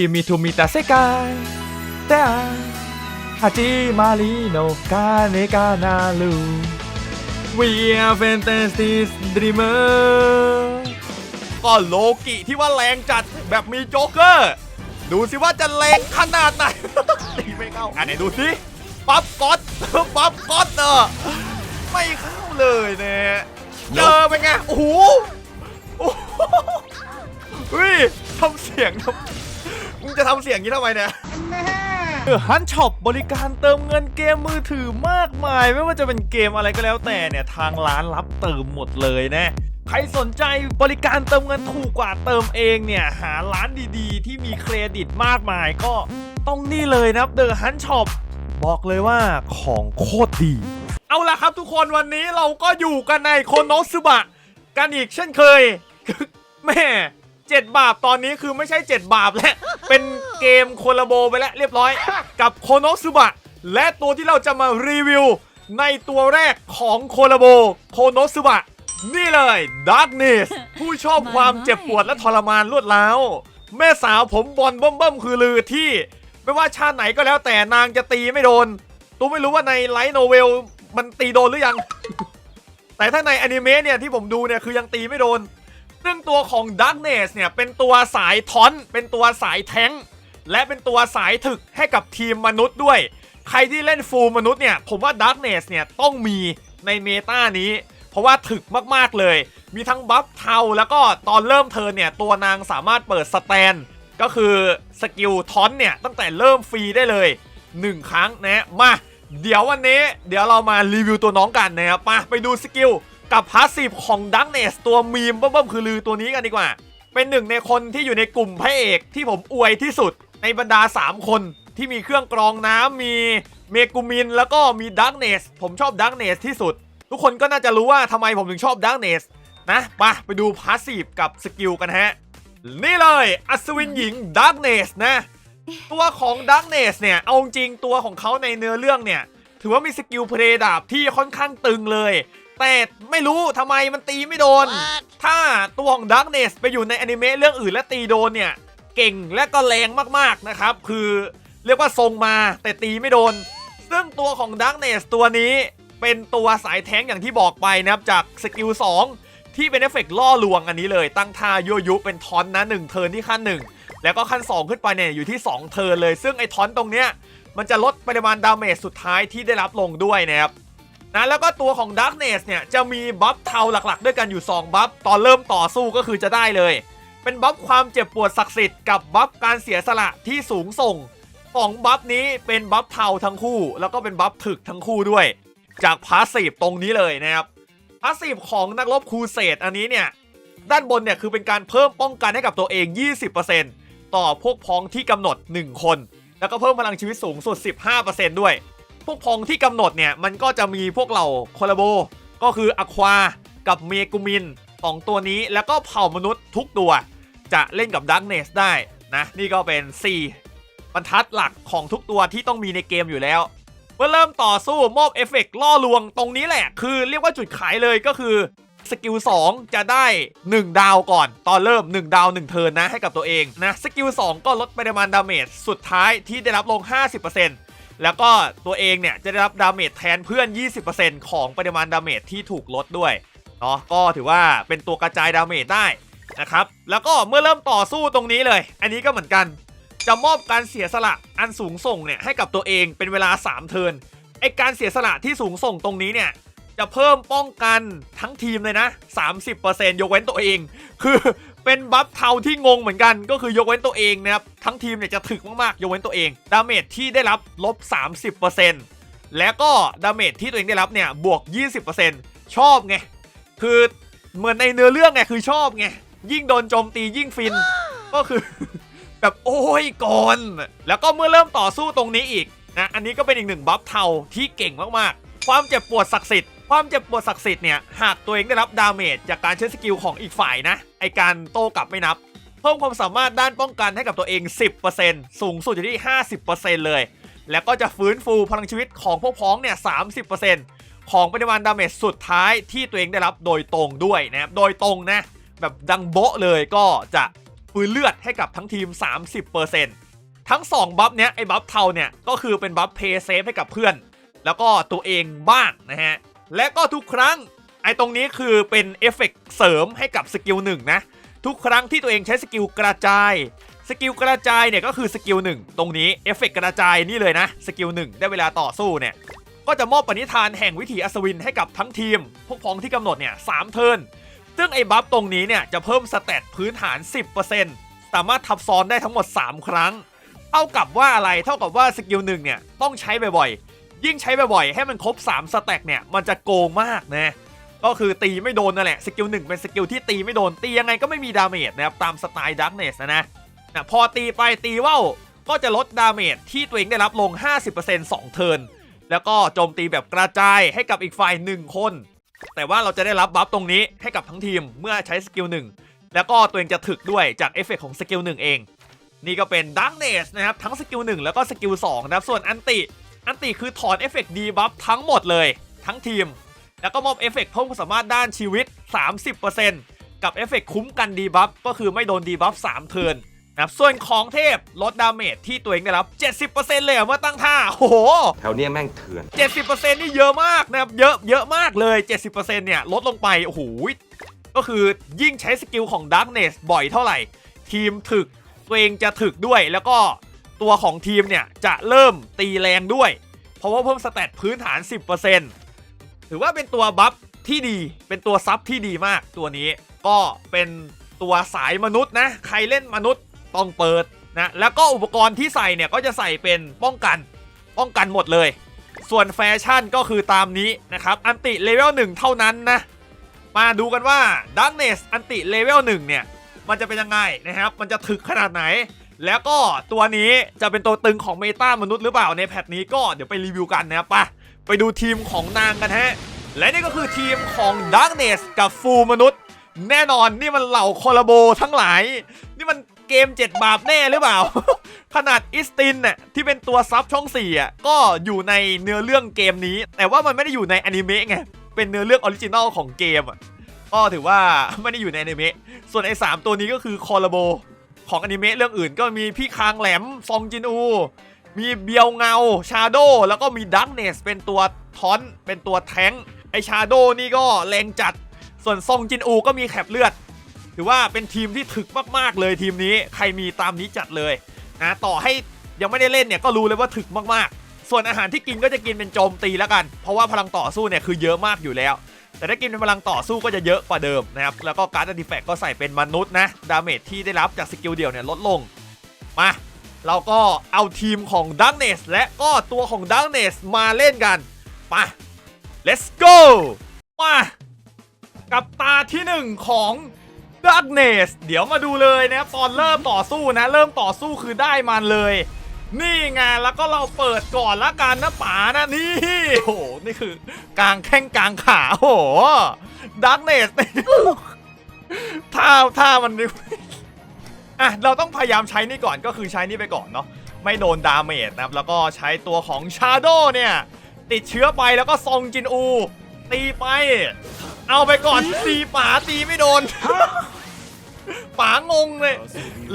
君と見た世界で始まりの鐘が鳴る We are fantastic dreamer ก็โลกิที่ว่าแรงจัดแบบมีโจ๊กเกอร์ ดูสิว่าจะแรงขนาดไหน ตีไม่เข้าอันไหนดูสิปั๊บก๊อต ปั๊บก๊อตเนอะไม่เข้าเลยเนี่ยเจอเป็นไง โอ้โหโอ้โหเฮ้ยทำเสียงทำ มึงจะทำเสียงนี้ทำไมเนี่ยเออฮันช็อปบริการเติมเงินเกมมือถือมากมาย ไม่ว่าจะเป็นเกมอะไรก็แล้วแต่เนี่ย ทางร้านรับเติมหมดเลยนะ ใครสนใจบริการเติมเงินถูกกว่าเติมเองเนี่ย หาร้านดีๆ ที่มีเครดิตมากมายก็ต้องนี่เลยนะครับเดอะฮันช็อปบอกเลยว่าของโคตรดี เอาล่ะครับทุกคนวันนี้เราก็อยู่กันในโคโนซึบะกันอีกเช่นเคย แม่ เจ็ดบาปตอนนี้คือไม่ใช่ 7 บาปแล้ว เป็นเกมโคลาโบไปแล้วเรียบร้อย กับโคโนซึบะ และตัวที่เราจะมารีวิว ในตัวแรกของโคลาโบโคโนซึบะ นี่เลย Darkness ผู้ชอบความเจ็บปวดและทรมานรวดร้าวแม่สาวผมบอลเบิ่มๆคือลือที่ ไม่ว่าชาติไหนก็แล้วแต่นางจะตีไม่โดนตูไม่รู้ว่าในไลท์โนเวลมันตีโดนหรือยัง แต่ถ้าในอนิเมะเนี่ยที่ผมดูเนี่ยคือยังตีไม่โดน ซึ่งตัวของ Darkness เนี่ยเป็นตัวสายทอน เป็นตัวสายแท้ง และเป็นตัวสายถึกให้กับทีมมนุษย์ด้วย ใครที่เล่นฟูลมนุษย์เนี่ย ผมว่า Darkness เนี่ยต้องมีในเมตานี้ เพราะว่าถึกมากๆเลย มีทั้งบัฟเทาแล้วก็ตอนเริ่มเทิร์นเนี่ย ตัวนางสามารถเปิดสแตน ก็คือสกิลทอนเนี่ยตั้งแต่เริ่มฟรีได้เลย 1 ครั้งนะมาเดี๋ยววันนี้ เดี๋ยวเรามารีวิวตัวน้องกันนะครับมาไปดูสกิล กับพาสซีฟของดักเนสตัวมีมเบิ่มๆคือลือตัวนี้กันดีกว่า เป็นหนึ่งในคนที่อยู่ในกลุ่มพระเอกที่ผมอวยที่สุดในบรรดา 3 คนที่มีเครื่องกรองน้ำมีเมกูมิน แล้วก็มีดักเนสผมชอบดักเนสที่สุด ทุกคนก็น่าจะรู้ว่าทำไมผมถึงชอบดักเนสนะมาไปดูพาสซีฟกับสกิลกันฮะ นี่เลย อัศวินหญิงดักเนสนะ ตัวของดักเนสเนี่ย เอาจริงตัวของเขาในเนื้อเรื่องเนี่ย ถือว่ามีสกิลเพลย์ดาบที่ค่อนข้างตึงเลย แต่ไม่รู้ทำไมมันตีไม่โดน ถ้าตัวของดักเนสไปอยู่ในอนิเมะเรื่องอื่นและตีโดนเนี่ย เก่งและก็แรงมากๆนะครับ คือเรียกว่าทรงมาแต่ตีไม่โดน ซึ่งตัวของดักเนสตัวนี้เป็นตัวสายแท้งอย่างที่บอกไปนะครับจากสกิล2ที่เป็นเอฟเฟกต์ล่อลวงอันนี้เลย ตั้งท่ายั่วยุเป็นทอนนะ1เทิร์นที่ขั้น 1 แล้วก็ขั้น 2 ขึ้นไปเนี่ยอยู่ที่ 2 เทิร์นเลย ซึ่งไอ้ทอนตรงเนี้ยมันจะลดปริมาณดาเมจสุดท้ายที่ได้รับลงด้วยนะครับ นะแล้วก็ตัวของ Darkness เนี่ยจะมีบัฟเทาหลักๆ ด้วยกันอยู่ 2 บัฟตอนเริ่มต่อสู้ก็คือจะได้เลย เป็นบัฟความเจ็บปวดศักดิ์สิทธิ์กับบัฟการเสียสละที่สูงส่งสองบัฟนี้เป็นบัฟเทาทั้งคู่ แล้วก็เป็นบัฟถึกทั้งคู่ด้วย จากพาสซีฟตรงนี้เลยนะครับพาสซีฟของนักรบครูเสดอันนี้เนี่ยด้านบนเนี่ยคือเป็นการเพิ่มป้องกันให้กับตัวเอง 20%ต่อพวกพ้องที่กำหนด 1 คน แล้วก็เพิ่มพลังชีวิตสูงสุด 15%ด้วย พวกพองที่กำหนดเนี่ยมันก็จะมีพวกเราโคลาโบ ก็คืออควา กับเมกูมินสองตัวนี้แล้วก็เผ่ามนุษย์ทุกตัวจะเล่นกับดักเนสได้นะนี่ก็เป็น 4 บรรทัดหลักของทุกตัวที่ต้องมีในเกมอยู่แล้ว เมื่อเริ่มต่อสู้มอบเอฟเฟกล่อลวงตรงนี้แหละ คือเรียกว่าจุดขายเลยก็คือสกิล2จะได้ 1 ดาวก่อน ตอนเริ่ม 1 ดาว 1 เทิร์นนะให้กับตัวเองนะสกิล2ก็ลดปริมาณดาเมจสุดท้ายที่ได้รับลง 50% แล้วก็ตัวเองเนี่ยจะได้รับดาเมจแทนเพื่อน 20%ของปริมาณดาเมจที่ถูกลดด้วยเนาะก็ถือว่าเป็นตัวกระจายดาเมจได้นะครับ แล้วก็เมื่อเริ่มต่อสู้ตรงนี้เลย อันนี้ก็เหมือนกัน จะมอบการเสียสละอันสูงส่งเนี่ยให้กับตัวเองเป็นเวลา 3 เทิร์นไอการเสียสละที่สูงส่งตรงนี้เนี่ยจะเพิ่มป้องกันทั้งทีมเลยนะ 30%ยกเว้นตัวเอง คือ เป็นบัฟเทาที่งงเหมือนกันก็คือยกเว้นตัวเองนะครับ ทั้งทีมเนี่ยจะถึกมากๆ ยกเว้นตัวเอง ดาเมจที่ได้รับลบ 30%แล้วก็ดาเมจที่ตัวเองได้รับเนี่ยบวก 20%ชอบไง คือเหมือนในเนื้อเรื่องไงคือชอบไง ยิ่งโดนโจมตียิ่งฟิน ก็คือ แบบโอ้ยก่อน แล้วก็เมื่อเริ่มต่อสู้ตรงนี้อีกนะ อันนี้ก็เป็นอีกหนึ่งบัฟเทาที่เก่งมากๆ ความเจ็บปวดศักดิ์สิทธิ์ ความเจ็บปวดศักดิ์สิทธิ์เนี่ยหากตัวเองได้รับดาเมจจากการใช้สกิลของอีกฝ่ายนะ ไอการโต้กลับไม่นับ เพิ่มความสามารถด้านป้องกันให้กับตัวเอง 10%สูงสุดอยู่ที่ 50%เลย แล้วก็จะฟื้นฟูพลังชีวิตของพวกพ้องเนี่ย 30%ของปริมาณดาเมจสุดท้ายที่ตัวเองได้รับโดยตรงด้วยนะครับโดยตรงนะแบบดังโบะเลยก็จะปืนเลือดให้กับทั้งทีม 30%ทั้ง 2 บัฟเนี้ยไอ้บัฟเทาเนี่ยก็คือเป็นบัฟเพย์เซฟให้กับเพื่อน แล้วก็ตัวเองบ้างนะฮะ และก็ทุกครั้งไอ้ตรงนี้คือเป็นเอฟเฟกต์เสริมให้กับสกิลหนึ่งนะ ทุกครั้งที่ตัวเองใช้สกิลกระจาย สกิลกระจายเนี่ยก็คือสกิลหนึ่งตรงนี้เอฟเฟกต์กระจายนี่เลยนะสกิลหนึ่งได้เวลาต่อสู้เนี่ยก็จะมอบปณิธานแห่งวิถีอัศวินให้กับทั้งทีม พวกพ้องที่กำหนดเนี่ยสามเทิร์นซึ่งไอ้บัฟตรงนี้เนี่ยจะเพิ่มสเตตพื้นฐาน 10%สามารถทับซ้อนได้ทั้งหมด 3 ครั้ง เท่ากับว่าอะไรเท่ากับว่าสกิลหนึ่งเนี่ยต้องใช้บ่อยๆ ยิ่งใช้บ่อยๆให้มันครบ 3 สแต็กเนี่ยมันจะโกงมากนะก็คือตีไม่โดนนั่นแหละสกิลหนึ่งเป็นสกิลที่ตีไม่โดนตียังไงก็ไม่มีดาเมจนะครับตามสไตล์ดักเนสนะนะพอตีไปตีว่าวก็จะลดดาเมจที่ตัวเองได้รับลง 50% 2 เทิร์นแล้วก็โจมตีแบบกระจายให้กับอีกฝ่ายหนึ่งคน แต่ว่าเราจะได้รับบัฟตรงนี้ให้กับทั้งทีมเมื่อใช้สกิลหนึ่งแล้วก็ตัวเองจะถึกด้วยจากเอฟเฟกต์ของสกิลหนึ่งเอง นี่ก็เป็นดักเนสนะครับทั้งสกิลหนึ่งแล้วก็สกิลสองนะครับส่วนอันติ อันติคือถอนเอฟเฟกต์ดีบัฟทั้งหมดเลย ทั้งทีม แล้วก็มอบเอฟเฟกต์เพิ่มความสามารถด้านชีวิต 30%กับเอฟเฟกต์คุ้มกันดีบัฟก็คือไม่โดนดีบัฟ3เทิร์นนะครับส่วนของเทพลดดาเมจที่ตัวเองได้รับ 70%เลยอะเมื่อตั้งท่า โอ้โห แถวเนี้ยแม่งเถื่อน 70%นี่เยอะมากนะครับ เยอะ เยอะมากเลย 70%เนี่ยลดลงไป โอ้โห ก็คือยิ่งใช้สกิลของ Darkness บ่อยเท่าไหร่ ทีมถึกตัวเองจะถึกด้วยแล้วก็ ตัวของทีมเนี่ยจะเริ่มตีแรงด้วย เพราะว่าเพิ่มสเตตพื้นฐาน 10%ถือว่าเป็นตัวบัฟที่ดี เป็นตัวซับที่ดีมากตัวนี้ ก็เป็นตัวสายมนุษย์นะ ใครเล่นมนุษย์ต้องเปิดนะ แล้วก็อุปกรณ์ที่ใส่เนี่ยก็จะใส่เป็นป้องกัน ป้องกันหมดเลย ส่วนแฟชั่นก็คือตามนี้นะครับ อันติเลเวล1เท่านั้นนะ มาดูกันว่า Darkness อันติเลเวล1เนี่ย มันจะเป็นยังไงนะครับ มันจะถึกขนาดไหน แล้วก็ตัวนี้จะเป็นตัวตึงของเมตามนุษย์หรือเปล่าในแพทนี้ก็เดี๋ยวไปรีวิวกันนะครับไปไปดูทีมของนางกันฮะ และนี่ก็คือทีมของ Darkness กับฟูมนุษย์ แน่นอนนี่มันเหล่าคอลลาโบทั้งหลาย นี่มันเกม 7 บาปแน่หรือเปล่า ขนาดอิสตินเนี่ยที่เป็นตัวซับช่อง4อะก็อยู่ในเนื้อเรื่องเกมนี้ แต่ว่ามันไม่ได้อยู่ในอนิเมะไงเป็นเนื้อเรื่องออริจินอลของเกมอะก็ถือว่าไม่ได้อยู่ในอนิเมะส่วนไอ้สามตัวนี้ก็คือคอลลาโบ ของอนิเมะเรื่องอื่นก็มีพี่คางแหลมซองจินอู มีเบียวเงาชาโดแล้วก็มีดักเนสเป็นตัวทอนเป็นตัวแทงไอชาโดนี่ก็แรงจัด ส่วนซองจินอูก็มีแคปเลือด ถือว่าเป็นทีมที่ถึกมาก ๆ เลยทีมนี้ใครมีตามนี้จัดเลยนะต่อให้ยังไม่ได้เล่นเนี่ยก็รู้เลยว่าถึกมากๆ ส่วนอาหารที่กินก็จะกินเป็นโจมตีแล้วกัน เพราะว่าพลังต่อสู้เนี่ยคือเยอะมากอยู่แล้ว แต่ถ้ากินเป็นพลังต่อสู้ก็จะเยอะกว่าเดิมนะครับ แล้วก็การ์ดดิแฟกก็ใส่เป็นมนุษย์นะ ดาเมจที่ได้รับจากสกิลเดียวเนี่ยลดลง มา เราก็เอาทีมของ Darkness และก็ตัวของ Darkness มาเล่นกันไป let's go มากับตาที่หนึ่งของ Darkness เดี๋ยวมาดูเลยนะครับตอนเริ่มต่อสู้นะ เริ่มต่อสู้คือได้มันเลย นี่ไงแล้วก็เราเปิดก่อนละกันนะป๋านะนี่โอ้โหนี่คือกลางแข้งกลางขาโอ้โห Darkness ท่าท่ามันนี่อะเราต้องพยายามใช้นี่ก่อนก็คือใช้นี่ไปก่อนเนาะไม่โดนดาเมจนะครับแล้วก็ใช้ตัวของชาโดเนี่ยติดเชื้อไปแล้วก็ซองจินอู ตีไป เอาไปก่อนตีป๋าตีไม่โดนป๋างงเลย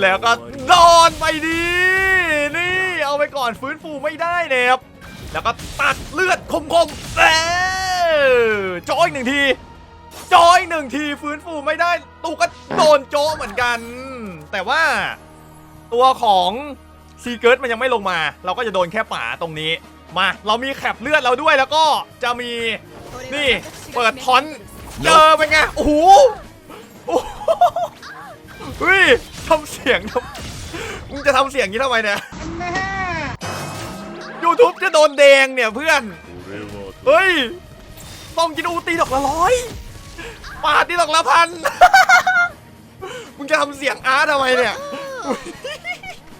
แล้วก็โดนไปดี ก่อนฟื้นฟูไม่ได้นะครับแล้วก็ตัดเลือดคมๆเออโจอยหนึ่งทีโจอยหนึ่งทีฟื้นฟูไม่ได้ตูก็โดนโจเหมือนกัน แต่ว่าตัวของซีเกิร์ตมันยังไม่ลงมา เราก็จะโดนแค่ป่าตรงนี้ มาเรามีแคปเลือดเราด้วยแล้วก็จะมีนี่เปิดทอนเจอเป็นไงโอ้โหโอ้โหเฮ้ยทำเสียงทำมึงจะทำเสียงนี้ทำไมเนี่ย ยูทูบจะโดนแดงเนี่ยเพื่อน เฮ้ย ต้องกินอูตีดอกละร้อยปาดตีดอกละพัน มึงจะทำเสียงอาร์ตทำไมเนี่ย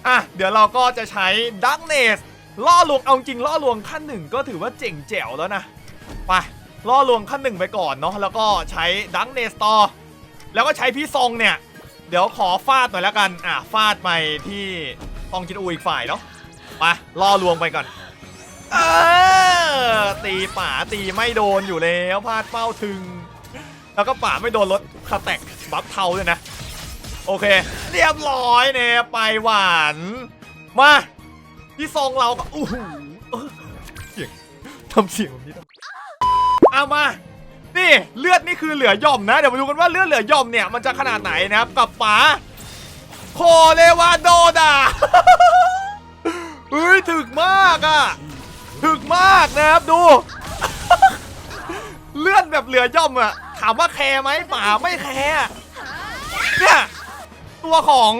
อะ เดี๋ยวเราก็จะใช้ดักเนสล่อลวง เอาจริงล่อลวงขั้นหนึ่งก็ถือว่าเจ๋งแจ๋วแล้วนะ ไป ล่อลวงขั้นหนึ่งไปก่อนเนาะ แล้วก็ใช้ดักเนสต่อ แล้วก็ใช้พี่ซองเนี่ย เดี๋ยวขอฟาดหน่อยแล้วกัน อะ ฟาดไปที่ซองจินอูอีกฝ่ายเนาะ ไปล่อลวงไปก่อน เออตีป่าตีไม่โดนอยู่แล้วพลาดเป้าถึง แล้วก็ป่าไม่โดนรถคาแตกบัฟเทาด้วยนะ โอเค เรียบร้อยเนี่ยไปหวาน มาพี่ทรงเราก็อู้หูเสียงทำเสียงแบบนี้ต้องเอามา นี่เลือดนี่คือเหลือย่อมนะ เดี๋ยวมาดูกันว่าเลือดเหลือย่อมเนี่ยมันจะขนาดไหนนะครับ กับป๋าโคเลวาโดดา เฮ้ยถึกมากอะถึกมากนะครับดู เลื่อนแบบเหลือย่อมอะถามว่าแคร์ไหมป๋าไม่แคร์เนี่ยตัวของ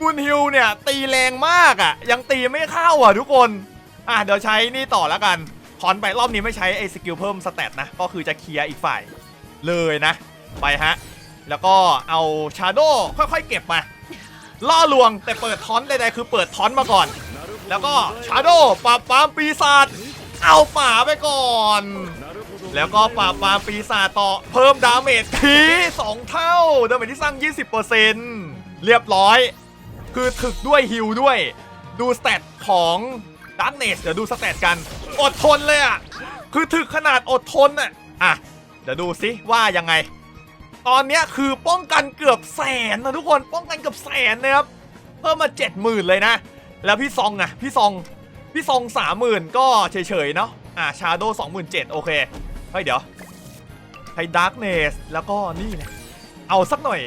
กุนฮิวเนี่ย ตีแรงมากอะยังตีไม่เข้าอะทุกคน อะเดี๋ยวใช้นี่ต่อแล้วกันถอนไปรอบนี้ไม่ใช้ไอ้สกิลเพิ่มสเตตนะ ก็คือจะเคลียร์อีกฝ่ายเลยนะ ไปฮะ แล้วก็เอาชาโดค่อยๆเก็บมาล่อลวงแต่เปิดทอนใดๆคือเปิดทอนมาก่อน แล้วก็ชาโดปราบปรามปีศาจเอาป่าไปก่อน แล้วก็ปราบปรามปีศาจต่อเพิ่มดาเมจทีสองเท่าดาเมจที่สร้าง 20%เรียบร้อย คือถึกด้วยฮิลด้วย ดูสเตตของดักเนสเดี๋ยวดูสเตตกัน อดทนเลยอะ คือถึกขนาดอดทนอะอะ เดี๋ยวดูซิว่ายังไง ตอนนี้คือป้องกันเกือบแสนนะทุกคนป้องกันเกือบแสนนะครับ เพิ่มมาเจ็ดหมื่นเลยนะ แล้วพี่ซองอะพี่ซอง พี่ซองสามหมื่นก็เฉยๆเนาะ อ่าชาโดสองหมื่นเจ็ดโอเค เฮ้ยเดี๋ยวให้ดาร์กเนสแล้วก็นี่นะเอาสักหน่อย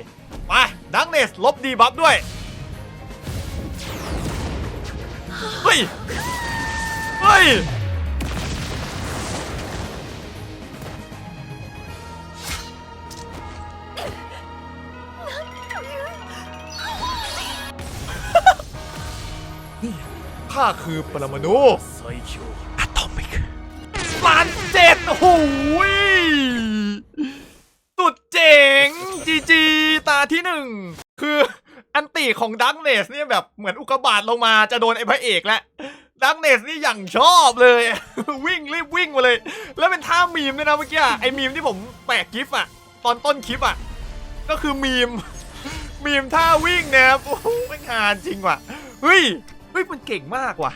ไปดาร์กเนสลบดีบัฟด้วย เฮ้ย เฮ้ย ข้าคือปรมาณูอะตอมิกล้านเจ็ดโอ้โหยสุดเจ๋งจีจีตาที่หนึ่ง คืออันติของดักเนสเนี่ยแบบเหมือนอุกกาบาตลงมาจะโดนไอ้พระเอกแล้วดักเนสนี่อย่างชอบเลย วิ่งรีบวิ่งมาเลย แล้วเป็นท่ามีมด้วยนะเมื่อกี้อะไอ้มีมที่ผมแปะกิฟต์อะตอนต้นคลิปอะก็คือมีม มีมท่าวิ่งเนี่ยครับโอ้โหไม่งานจริงว่ะเฮ้ย เฮ้ยมันเก่งมากว่ะ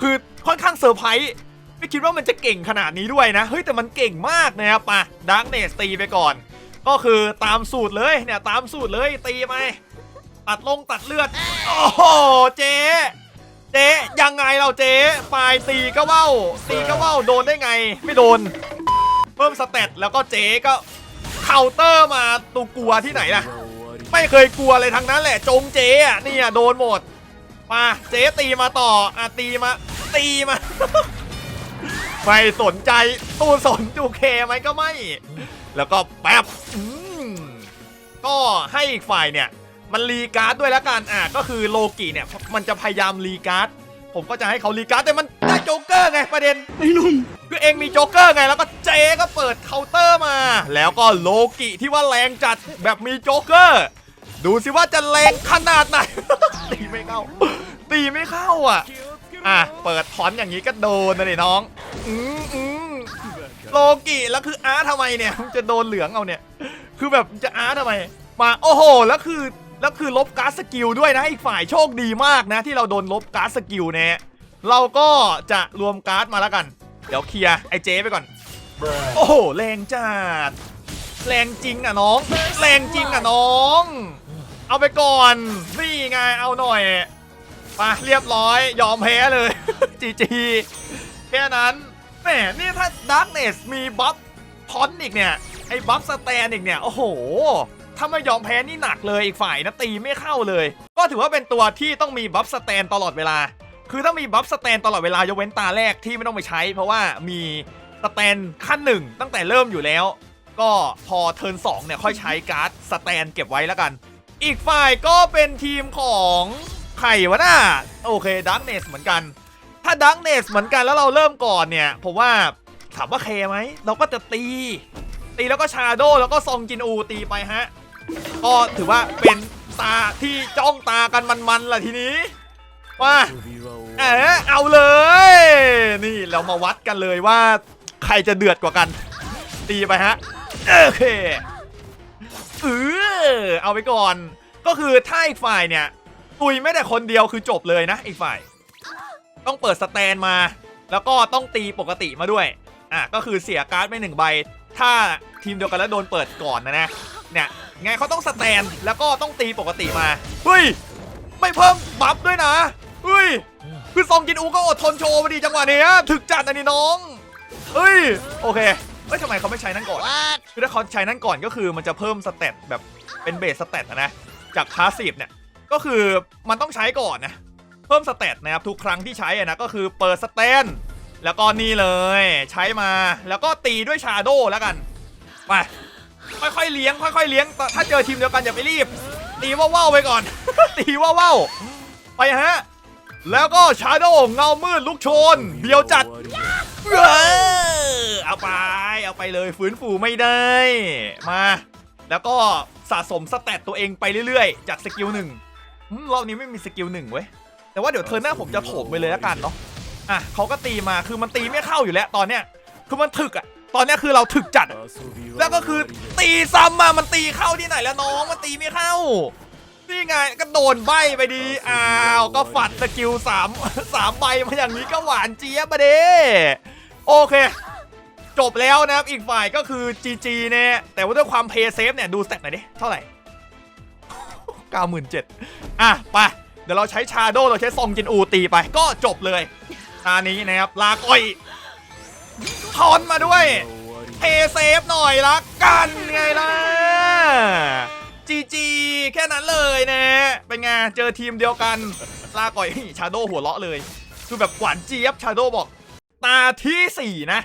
คือค่อนข้างเซอร์ไพรส์ไม่คิดว่ามันจะเก่งขนาดนี้ด้วยนะ เฮ้ยแต่มันเก่งมากนะครับมาดักเนสตีไปก่อน ก็คือตามสูตรเลยเนี่ยตามสูตรเลยตีไปตัดลงตัดเลือด โอ้โหเจ๊เจ๊ยังไงเราเจ๊ปลายตีก็เว้าตีก็เว้าโดนได้ไง ไม่โดน เพิ่มสเตตแล้วก็เจ๊ก็เคาน์เตอร์มาตูกลัวที่ไหนล่ะ ไม่เคยกลัวเลยทั้งนั้นแหละจงเจ๊อะนี่อะโดนหมด มาเจ๊ตีมาต่ออะตีมา ตีมา ไม่สนใจตู้สนจูเคไหมก็ไม่ แล้วก็แป๊บอืมก็ให้อีกฝ่ายเนี่ย มันรีการ์ดด้วยแล้วกันอะก็คือโลกิเนี่ย มันจะพยายามรีการ์ดผมก็จะให้เขารีการ์ดแต่มันได้โจ๊กเกอร์ไงประเด็นไอ้นุ่มคือเองมีโจ๊กเกอร์ไงแล้วก็เจ๊ก็เปิดเคาน์เตอร์มา แล้วก็โลกิที่ว่าแรงจัดแบบมีโจ๊กเกอร์ ดูสิว่าจะแรงขนาดไหน ตีไม่เข้า ตีไม่เข้าอะ อะ เปิดถอนอย่างนี้ก็โดนนะนี่น้อง อืมอืมโลกิแล้วคืออาร์ทำไมเนี่ย จะโดนเหลืองเอาเนี่ย คือแบบจะอาร์ทำไม มา โอ้โห แล้วคือ แล้วคือลบการ์ดสกิลด้วยนะ อีกฝ่ายโชคดีมากนะ ที่เราโดนลบการ์ดสกิลเนี่ยเราก็จะรวมการ์ดมาแล้วกัน เดี๋ยวเคลียร์ไอ้เจ๊ไปก่อน โอ้โห แรงจัด แรงจริงอะน้อง แรงจริงอะน้อง เอาไปก่อนนี่ไงเอาหน่อยมาเรียบร้อยยอมแพ้เลย จีจีแค่นั้นแหมนี่ถ้าดาร์กเนสมีบัฟทอนอีกเนี่ย ไอ้บัฟสแตนอีกเนี่ย โอ้โห ถ้าไม่ยอมแพ้นี่หนักเลยอีกฝ่ายนะตีไม่เข้าเลย ก็ถือว่าเป็นตัวที่ต้องมีบัฟสแตนตลอดเวลา คือถ้ามีบัฟสแตนตลอดเวลายกเว้นตาแรกที่ไม่ต้องไปใช้ เพราะว่ามีสแตนขั้นหนึ่งตั้งแต่เริ่มอยู่แล้ว ก็พอเทิร์น2เนี่ยค่อยใช้การ์ดสแตนเก็บไว้แล้วกัน อีกฝ่ายก็เป็นทีมของไข่วะน่าโอเคดักเนสเหมือนกัน ถ้าดักเนสเหมือนกันแล้วเราเริ่มก่อนเนี่ยผมว่าถามว่าเคไหมเราก็จะตี ตีแล้วก็ชาโดแล้วก็ซองจินอูตีไปฮะก็ถือว่าเป็นตาที่จ้องตากันมันๆล่ะทีนี้ว่าเออเอาเลย นี่เรามาวัดกันเลยว่า ใครจะเดือดกว่ากัน ตีไปฮะโอเค เออเอาไปก่อน ก็คือถ้าอีกฝ่ายเนี่ยตุยไม่แต่คนเดียวคือจบเลยนะอีกฝ่าย ต้องเปิดสแตนมา แล้วก็ต้องตีปกติมาด้วย อะก็คือเสียการ์ดไปหนึ่งใบ ถ้าทีมเดียวกันแล้วโดนเปิดก่อนนะนะเนี่ยไงเขาต้องสแตนแล้วก็ต้องตีปกติมาเฮ้ยไม่เพิ่มบัฟด้วยนะเฮ้ยคือซองกินอูก็อดทนโชว์มาดีจังหวะเนี้ยถึกจัดอันนี้น้องเฮ้ยโอเค เฮ้ยทำไมเขาไม่ใช้นั่นก่อน คือถ้าเขาใช้นั่นก่อนก็คือมันจะเพิ่มสเตตแบบเป็นเบสสเตตนะ จากพาสซีฟเนี่ย ก็คือมันต้องใช้ก่อนนะ เพิ่มสเตตนะครับทุกครั้งที่ใช้อะนะก็คือเปิดสเตนแล้วก็นี่เลยใช้มาแล้วก็ตีด้วยชาโดแล้วกันไปค่อยๆเลี้ยงค่อยๆเลี้ยง ถ้าเจอทีมเดียวกันอย่าไปรีบ ตีว่าวๆไปก่อน ตีว่าวๆไปฮะ แล้วก็ชาโดเงามืดลุกโชนเบียวจัดเออ เอาไป เอาไปเลยฟื้นฟูไม่ได้ มา แล้วก็สะสมสแตตตัวเองไปเรื่อยๆ จากสกิลหนึ่งรอบนี้ไม่มีสกิลหนึ่งเว้ย แต่ว่าเดี๋ยวเทอร์นหน้าผมจะโถมไปเลยแล้วกันเนาะ อะเขาก็ตีมา คือมันตีไม่เข้าอยู่แล้วตอนเนี้ย คือมันถึกอะตอนเนี้ยคือเราถึกจัด แล้วก็คือตีซ้ำมามันตีเข้าที่ไหนแล้วน้องมันตีไม่เข้า นี่ไงก็โดนใบไปดี อ้าว ก็ฝัดสกิลสามสามใบมาอย่างนี้ก็หวานเจี๊ยบมาเด้โอเค จบแล้วนะครับ อีกฝ่ายก็คือ GG เนี่ยแต่ว่าด้วยความเพย์เซฟเนี่ย ดูสเต็ปหน่อยดิ เท่าไหร่ 97,000อะ ไป เดี๋ยวเราใช้ชาโดเราใช้ซองจินอูตีไป ก็จบเลยตานี้นะครับ ลากอยทอนมาด้วย เพย์เซฟหน่อยละกันไงล่ะจีจีแค่นั้นเลยนะ เป็นไง เจอทีมเดียวกัน ลาก่อยชาโดหัวเราะเลย คือแบบหวานเจี๊ยบชาโดบอก ตาที่ 4 นะ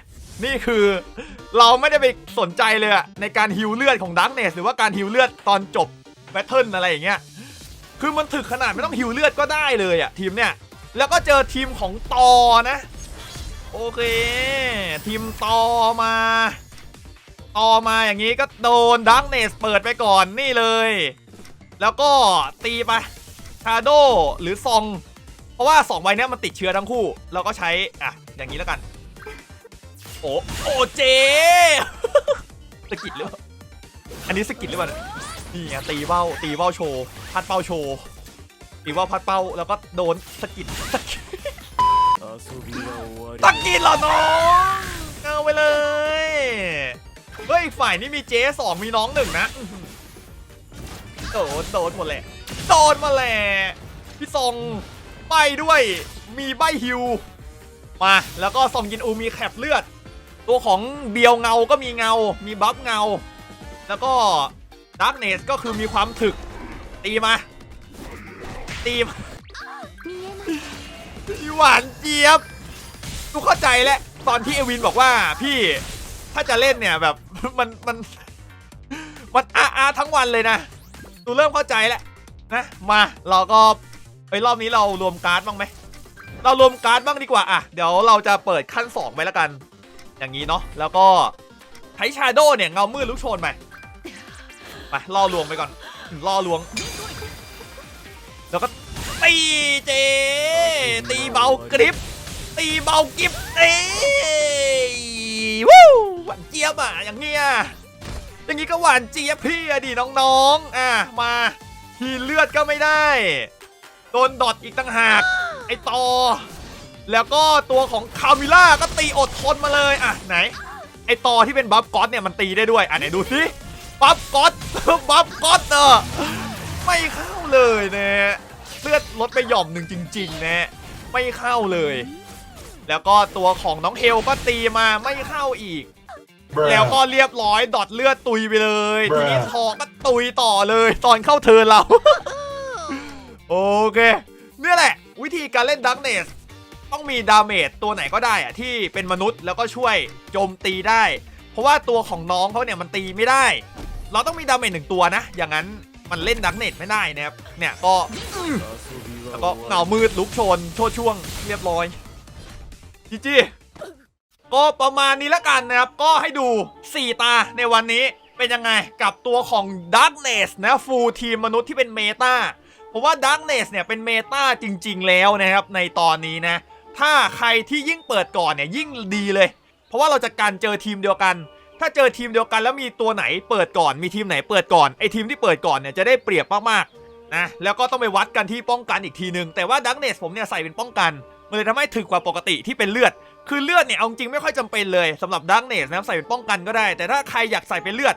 นี่คือเราไม่ได้ไปสนใจเลยอะในการฮิวเลือดของดักเนสหรือว่าการฮิวเลือดตอนจบแบทเทิลอะไรอย่างเงี้ยคือมันถึกขนาดไม่ต้องฮิวเลือดก็ได้เลยอะทีมเนี่ยแล้วก็เจอทีมของตอนะ โอเค ทีมตอมาต่อมาอย่างนี้ก็โดนดักเนสเปิดไปก่อนนี่เลย แล้วก็ตีไปชาโดหรือซอง เพราะว่า 2 ใบนี้มันติดเชื้อทั้งคู่ เราก็ใช้อะอย่างนี้แล้วกัน โอ้โอเจสกิดหรือเปล่าอันนี้สกิดหรือเปล่าเนี่ยนี่ไงตีเบ้าตีเบ้าโชว์พัดเป้าโชว์ตีเบ้าพัดเป้าแล้วก็โดนสกิดสกิดตะกินเหรอน้องเอาไปเลยเฮ้ยอีกฝ่ายนี่มีเจ๊สองมีน้องหนึ่งนะโดนโดนหมดแหละโดนมาแหละพี่ซองใบด้วยมีใบฮิวมาแล้วก็ซองกินอูมีแคปเลือด ตัวของเบียวเงาก็มีเงา มีบัฟเงา แล้วก็ดาร์กเนสก็คือมีความถึก ตีมา ตีมาหวานเจี๊ยบกูเข้าใจแล้ว ตอนที่เอวินบอกว่าพี่ถ้าจะเล่นเนี่ยแบบมันมันมันอาอาทั้งวันเลยนะดูเริ่มเข้าใจแล้วนะมาเราก็ไอ้รอบนี้เรารวมการ์ดบ้างไหมเรารวมการ์ดบ้างดีกว่าอะเดี๋ยวเราจะเปิดขั้น2ไปแล้วกัน อย่างนี้เนาะแล้วก็ใช้ชาโดเนี่ยเงามืดลุกโชนไปไปล่อลวงไปก่อนล่อลวง แล้วก็ตีเจ ตีเบากริปตีเบากริบเอ้วู้หวานเจี๊ยบอะอย่างเงี้ยอย่างงี้ก็หวานเจี๊ยบพี่อะดิน้องๆอะมาทีเลือดก็ไม่ได้ โดนดอทอีกต่างหากไอต่อ แล้วก็ตัวของคามิล่าก็ตีอดทนมาเลยอะไหน ไอตอที่เป็นบัฟก๊อตเนี่ยมันตีได้ด้วย อะไหนดูสิบัฟก๊อตบัฟก๊อตเออไม่เข้าเลยนะเลือดลดไปหย่อมหนึ่งจริงๆนะไม่เข้าเลย แล้วก็ตัวของน้องเฮลก็ตีมาไม่เข้าอีก แล้วก็เรียบร้อยดอดเลือดตุยไปเลยทีนี้ทองก็ตุยต่อเลย ตอนเข้าเทิร์นเรา โอเค เนี่ยแหละ วิธีการเล่นดักเนส ต้องมีดาเมจตัวไหนก็ได้อะที่เป็นมนุษย์แล้วก็ช่วยโจมตีได้ เพราะว่าตัวของน้องเขาเนี่ยมันตีไม่ได้ เราต้องมีดาเมจหนึ่งตัวนะ อย่างนั้นมันเล่นดักเนสไม่ได้นะครับ เนี่ยก็แล้วก็เงามืดลุกชนโชดช่วงเรียบร้อยจีจีก็ประมาณนี้ละกันนะครับ ก็ให้ดู 4 ตาในวันนี้เป็นยังไงกับตัวของ Darkness นะฟูลทีมมนุษย์ที่เป็นเมตาเพราะว่า Darkness เนี่ยเป็นเมตาจริง ๆ แล้วนะครับในตอนนี้นะ ถ้าใครที่ยิ่งเปิดก่อนเนี่ยยิ่งดีเลย เพราะว่าเราจะการเจอทีมเดียวกัน ถ้าเจอทีมเดียวกันแล้วมีตัวไหนเปิดก่อน มีทีมไหนเปิดก่อนไอทีมที่เปิดก่อนเนี่ยจะได้เปรียบมากๆนะแล้วก็ต้องไปวัดกันที่ป้องกันอีกทีนึง แต่ว่าดักเนสผมเนี่ยใส่เป็นป้องกันมันเลยทำให้ถึกกว่าปกติที่เป็นเลือด คือเลือดเนี่ยเอาจริงไม่ค่อยจำเป็นเลยสำหรับดักเนสนะครับใส่เป็นป้องกันก็ได้ แต่ถ้าใครอยากใส่เป็นเลือด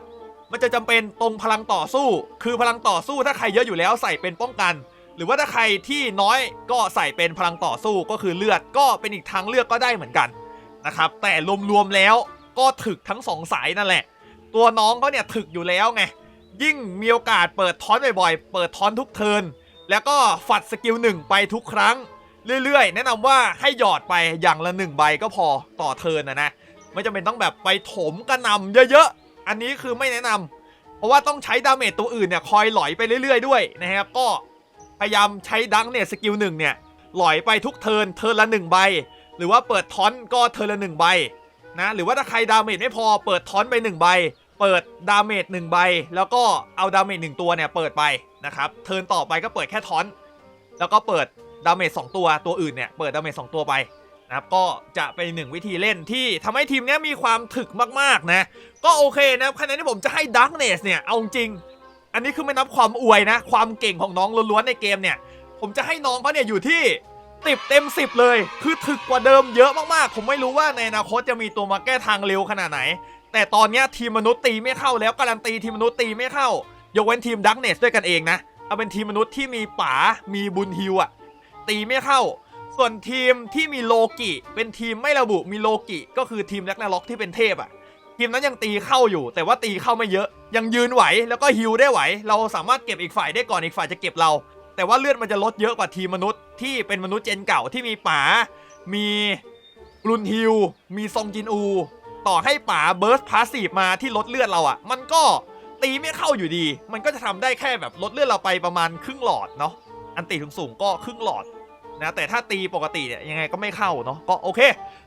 มันจะจำเป็นตรงพลังต่อสู้ คือพลังต่อสู้ถ้าใครเยอะอยู่แล้วใส่เป็นป้องกัน หรือว่าถ้าใครที่น้อยก็ใส่เป็นพลังต่อสู้ก็คือเลือดก็เป็นอีกทางเลือกก็ได้เหมือนกันนะครับแต่รวมๆแล้วก็ถึกทั้งสองสายนั่นแหละ ตัวน้องเขาเนี่ยถึกอยู่แล้วไงยิ่งมีโอกาสเปิดทอนบ่อยๆ เปิดทอนทุกเทินแล้วก็ฝัดสกิลหนึ่งไปทุกครั้ง เรื่อยๆ แนะนำว่าให้หยอดไปอย่างละหนึ่งใบก็พอต่อเทินนะนะไม่จำเป็นต้องแบบไปถมกระนำเยอะๆ อันนี้คือไม่แนะนำเพราะว่าต้องใช้ดาเมจตัวอื่นเนี่ยคอยหลอยไปเรื่อยๆ ด้วยนะครับก็ ยายามใช้ดังเนี่ยสกิลหนึ่งเนี่ยหลอยไปทุกเทินเทินละหนึ่งใบ หรือว่าเปิดทอนก็เทินละหนึ่งใบนะหรือว่าถ้าใครดาเมจไม่พอเปิดทอนไปหนึ่งใบ เปิดดาเมจหนึ่งใบ แล้วก็เอาดาเมจหนึ่งตัวเนี่ยเปิดไปนะครับเทินต่อไปก็เปิดแค่ทอน แล้วก็เปิดดาเมจสองตัวตัวอื่นเนี่ยเปิดดาเมจสองตัวไปนะครับก็จะเป็นหนึ่งวิธีเล่นที่ทำให้ทีมนี้มีความถึกมากๆนะก็โอเคนะครับคะแนนที่ผมจะให้ Darkness เนี่ยเอาจริง อันนี้คือไม่นับความอวยนะ ความเก่งของน้องล้วนๆในเกมเนี่ย ผมจะให้น้องเขาเนี่ยอยู่ที่ติบเต็ม 10 เลย คือถึกกว่าเดิมเยอะมากๆ ผมไม่รู้ว่าในอนาคตจะมีตัวมาแก้ทางเร็วขนาดไหน แต่ตอนนี้ทีมมนุษย์ตีไม่เข้าแล้วการันตีทีมมนุษย์ตีไม่เข้า ยกเว้นทีม Darkness ด้วยกันเองนะ เอาเป็นทีมมนุษย์ที่มีป๋า มีบุญฮิวอะตีไม่เข้า ส่วนทีมที่มีโลกิ เป็นทีมไม่ระบุ มีโลกิ ก็คือทีมแร็กนาล็อกที่เป็นเทพอะ ทีมนั้นยังตีเข้าอยู่ แต่ว่าตีเข้าไม่เยอะ ยังยืนไหวแล้วก็ฮิวได้ไหว เราสามารถเก็บอีกฝ่ายได้ก่อนอีกฝ่ายจะเก็บเรา แต่ว่าเลือดมันจะลดเยอะกว่าทีมมนุษย์ที่เป็นมนุษย์เจนเก่าที่มีป๋า มีรุนฮิว มีซองจินอู ต่อให้ป๋าเบิร์สพาสซีฟมาที่ลดเลือดเราอะ่ะ มันก็ตีไม่เข้าอยู่ดี มันก็จะทำได้แค่แบบลดเลือดเราไปประมาณครึ่งหลอดเนาะ อันตีถึงสูงก็ครึ่งหลอด นะแต่ถ้าตีปกติเนี่ยยังไงก็ไม่เข้าเนาะก็โอเค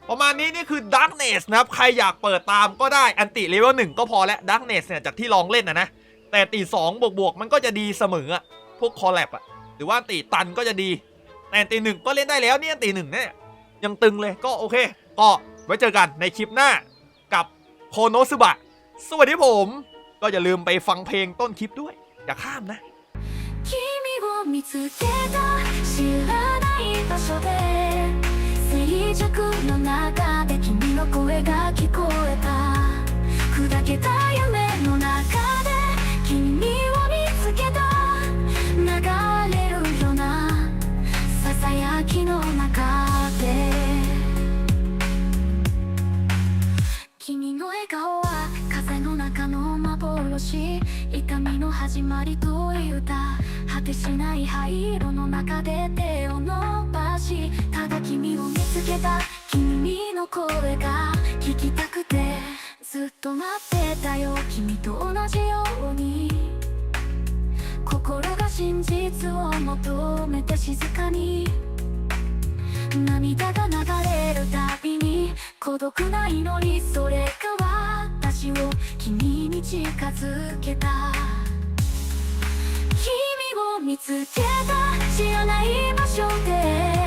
ประมาณนี้นี่คือ Darkness นะครับ ใครอยากเปิดตามก็ได้อันติเลเวลหนึ่งก็พอแล้ว Darkness เนี่ยจากที่ลองเล่นนะนะ แต่ตีสองบวกบวกๆมันก็จะดีเสมออะพวกคอลแลบอะหรือว่าติตันก็จะดี แต่ตีหนึ่งก็เล่นได้แล้วเนี่ยตีหนึ่งเนี่ยยังตึงเลยก็โอเค ก็ไว้เจอกันในคลิปหน้ากับโคโนซึบะสวัสดีผม ก็อย่าลืมไปฟังเพลงต้นคลิปด้วย อย่าข้ามนะ 場所で静寂の中で君の声が聞こえた砕けた夢の中で君を見つけた流れるようなささやきの中で君の笑顔は風の中の幻痛みの始まりという歌果てしない灰色の中で手を伸ばしただ君を見つけた君の声が聞きたくてずっと待ってたよ君と同じように心が真実を求めて静かに涙が流れるたびに孤独な祈りそれが私を君に近づけた。君を見つけた。知らない場所で。